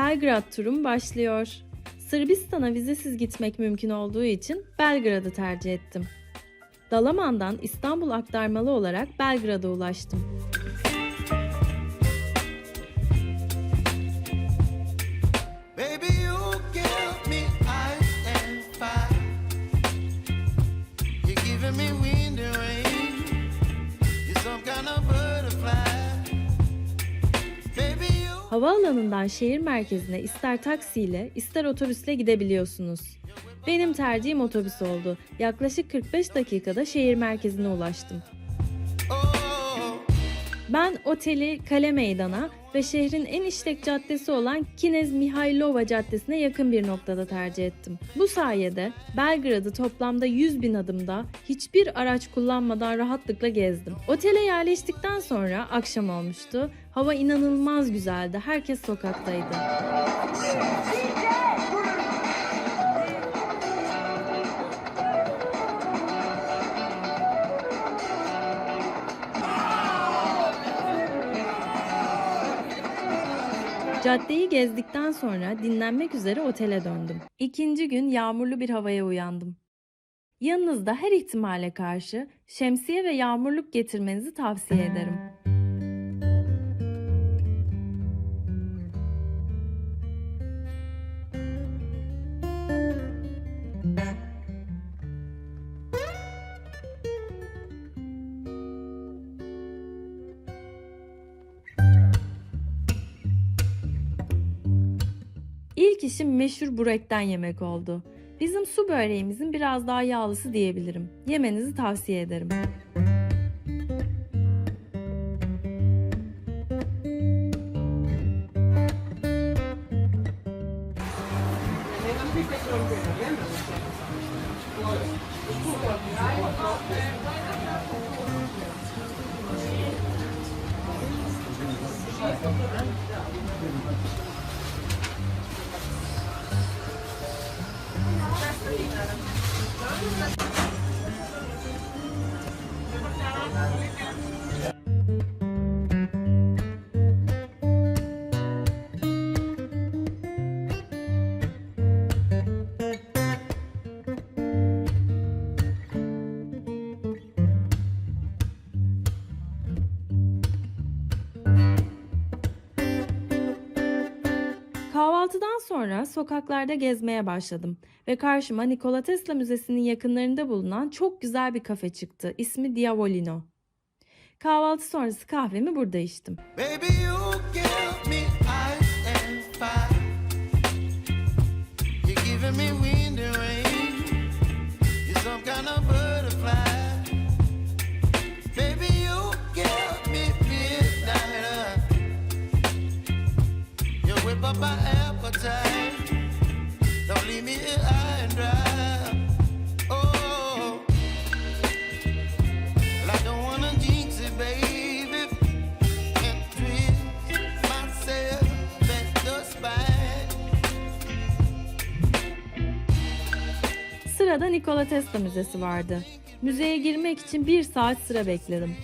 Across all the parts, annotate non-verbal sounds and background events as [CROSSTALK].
Belgrad turum başlıyor. Sırbistan'a vizesiz gitmek mümkün olduğu için Belgrad'ı tercih ettim. Dalaman'dan İstanbul aktarmalı olarak Belgrad'a ulaştım. Havaalanından şehir merkezine ister taksiyle ister otobüsle gidebiliyorsunuz. Benim tercihim otobüs oldu. Yaklaşık 45 dakikada şehir merkezine ulaştım. Ben oteli Kale Meydan'a ve şehrin en işlek caddesi olan Kinez Mihailova Caddesi'ne yakın bir noktada tercih ettim. Bu sayede Belgrad'ı toplamda 100 bin adımda hiçbir araç kullanmadan rahatlıkla gezdim. Otele yerleştikten sonra akşam olmuştu. Hava inanılmaz güzeldi. Herkes sokaktaydı. Caddeyi gezdikten sonra dinlenmek üzere otele döndüm. İkinci gün yağmurlu bir havaya uyandım. Yanınızda her ihtimale karşı şemsiye ve yağmurluk getirmenizi tavsiye ederim. İlk işim meşhur burekten yemek oldu. Bizim su böreğimizin biraz daha yağlısı diyebilirim. Yemenizi tavsiye ederim. Obrigada. Kahvaltıdan sonra sokaklarda gezmeye başladım ve karşıma Nikola Tesla Müzesi'nin yakınlarında bulunan çok güzel bir kafe çıktı. İsmi Diavolino. Kahvaltı sonrası kahvemi burada içtim. baby, you give me ice and fire. My appetite. Sırada Nikola Tesla Müzesi vardı. Müzeye girmek için bir saat sıra bekledim.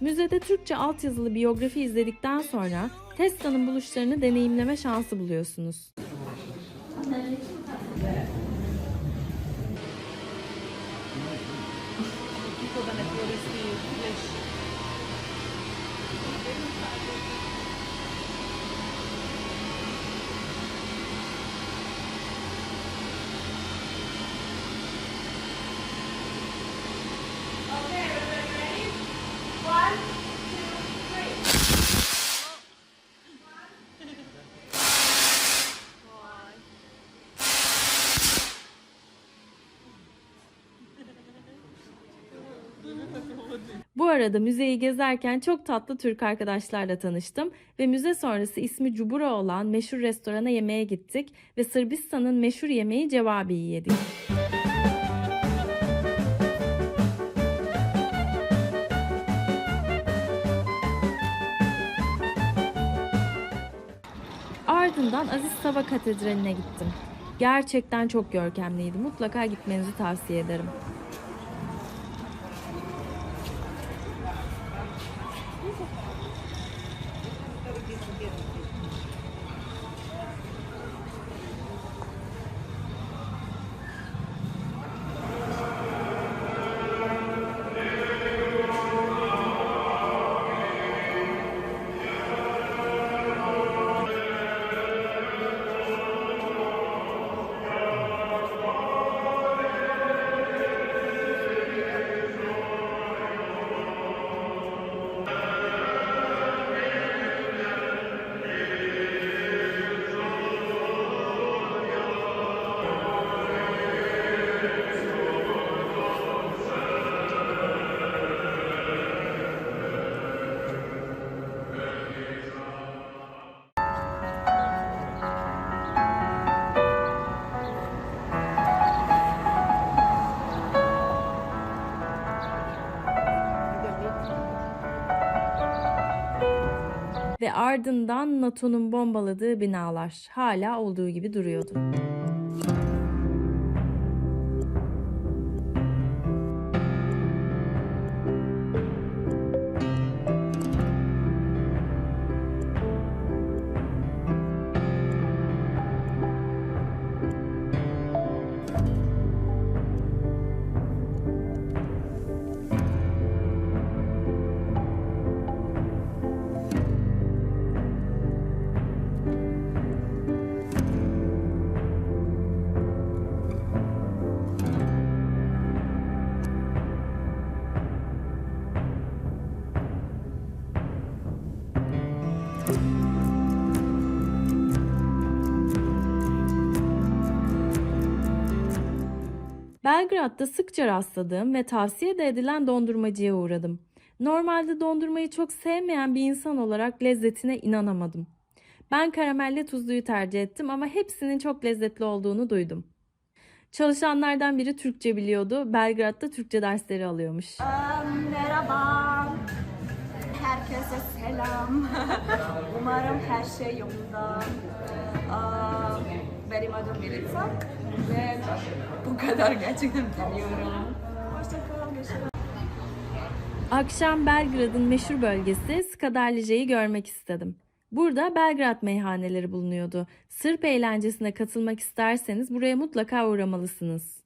Müzede Türkçe altyazılı biyografi izledikten sonra Tesla'nın buluşlarını deneyimleme şansı buluyorsunuz. Arada müzeyi gezerken çok tatlı Türk arkadaşlarla tanıştım ve müze sonrası ismi Cubura olan meşhur restorana yemeğe gittik ve Sırbistan'ın meşhur yemeği cevabiyi yedik. Ardından Aziz Sava Katedrali'ne gittim. Gerçekten çok görkemliydi. Mutlaka gitmenizi tavsiye ederim. Ve ardından NATO'nun bombaladığı binalar hala olduğu gibi duruyordu. Belgrad'da sıkça rastladığım ve tavsiye de edilen dondurmacıya uğradım. Normalde dondurmayı çok sevmeyen bir insan olarak lezzetine inanamadım. Ben karamelli tuzluyu tercih ettim ama hepsinin çok lezzetli olduğunu duydum. Çalışanlardan biri Türkçe biliyordu. Belgrad'da Türkçe dersleri alıyormuş. Merhaba. Herkese selam. [LAUGHS] Umarım her şey yolunda. Aa, Benim adım Melisa ve bu kadar gerçekten biliyorum. Hoşçakal, görüşürüz. Akşam Belgrad'ın meşhur bölgesi Skadarlice'yi görmek istedim. Burada Belgrad meyhaneleri bulunuyordu. Sırp eğlencesine katılmak isterseniz buraya mutlaka uğramalısınız.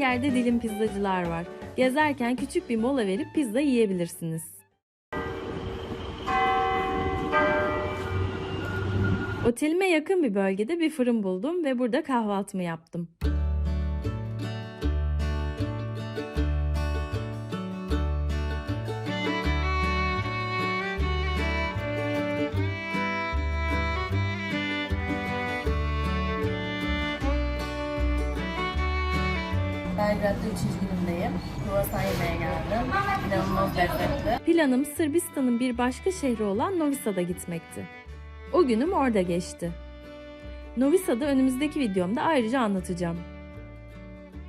Yerde dilim pizzacılar var. Gezerken küçük bir mola verip pizza yiyebilirsiniz. Otelime yakın bir bölgede bir fırın buldum ve burada kahvaltımı yaptım. Belgrad'da 3. günümdeyim. Kruvasan yemeye geldim. İnanılmaz lezzetli. Planım Sırbistan'ın bir başka şehri olan Novi Sad'a gitmekti. O günüm orada geçti. Novi Sad'ı önümüzdeki videomda ayrıca anlatacağım.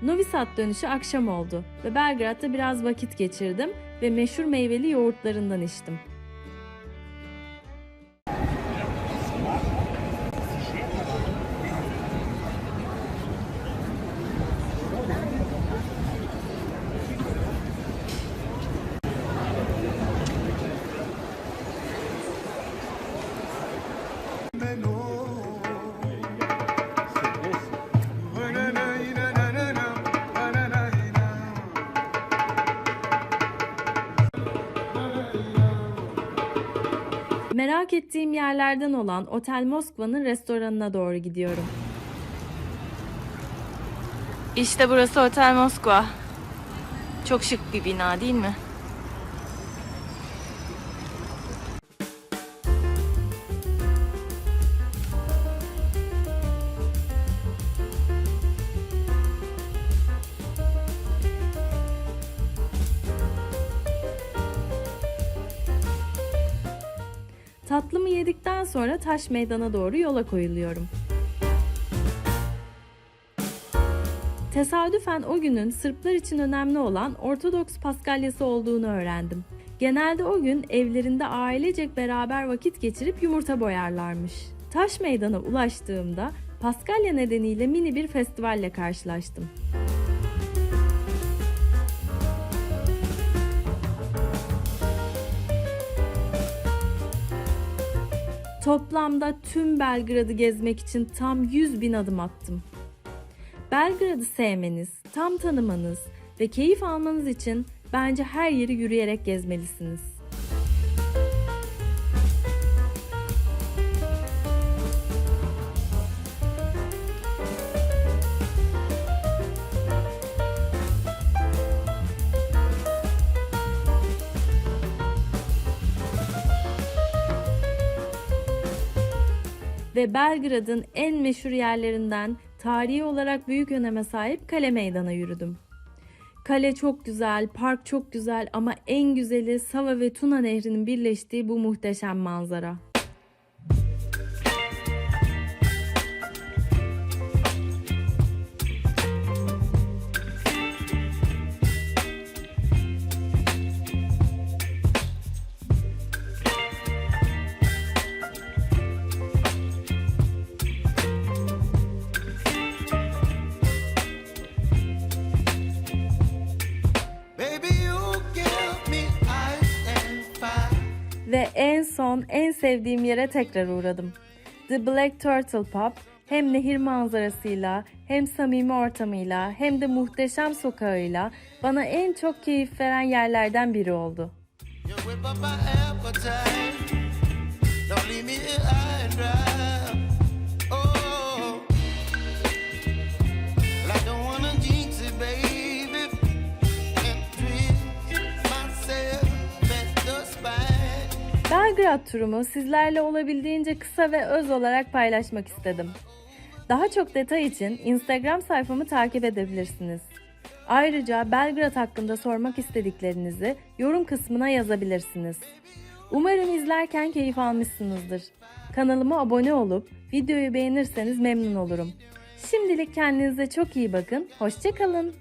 Novi Sad dönüşü akşam oldu ve Belgrad'da biraz vakit geçirdim ve meşhur meyveli yoğurtlarından içtim. Merak ettiğim yerlerden olan Otel Moskva'nın restoranına doğru gidiyorum. İşte burası Otel Moskva. Çok şık bir bina değil mi? Tatlımı yedikten sonra taş meydana doğru yola koyuluyorum. Tesadüfen o günün Sırplar için önemli olan Ortodoks Paskalyası olduğunu öğrendim. Genelde o gün evlerinde ailecek beraber vakit geçirip yumurta boyarlarmış. Taş meydana ulaştığımda Paskalya nedeniyle mini bir festivalle karşılaştım. Toplamda tüm Belgrad'ı gezmek için tam 100 bin adım attım. Belgrad'ı sevmeniz, tam tanımanız ve keyif almanız için bence her yeri yürüyerek gezmelisiniz. Ve Belgrad'ın en meşhur yerlerinden tarihi olarak büyük öneme sahip Kale Meydan'a yürüdüm. Kale çok güzel, park çok güzel ama en güzeli Sava ve Tuna Nehri'nin birleştiği bu muhteşem manzara. Son en sevdiğim yere tekrar uğradım. The Black Turtle Pub hem nehir manzarasıyla hem samimi ortamıyla hem de muhteşem sokağıyla bana en çok keyif veren yerlerden biri oldu. Don't leave me here. Belgrad turumu sizlerle olabildiğince kısa ve öz olarak paylaşmak istedim. Daha çok detay için Instagram sayfamı takip edebilirsiniz. Ayrıca Belgrad hakkında sormak istediklerinizi yorum kısmına yazabilirsiniz. Umarım izlerken keyif almışsınızdır. Kanalıma abone olup videoyu beğenirseniz memnun olurum. Şimdilik kendinize çok iyi bakın. Hoşçakalın.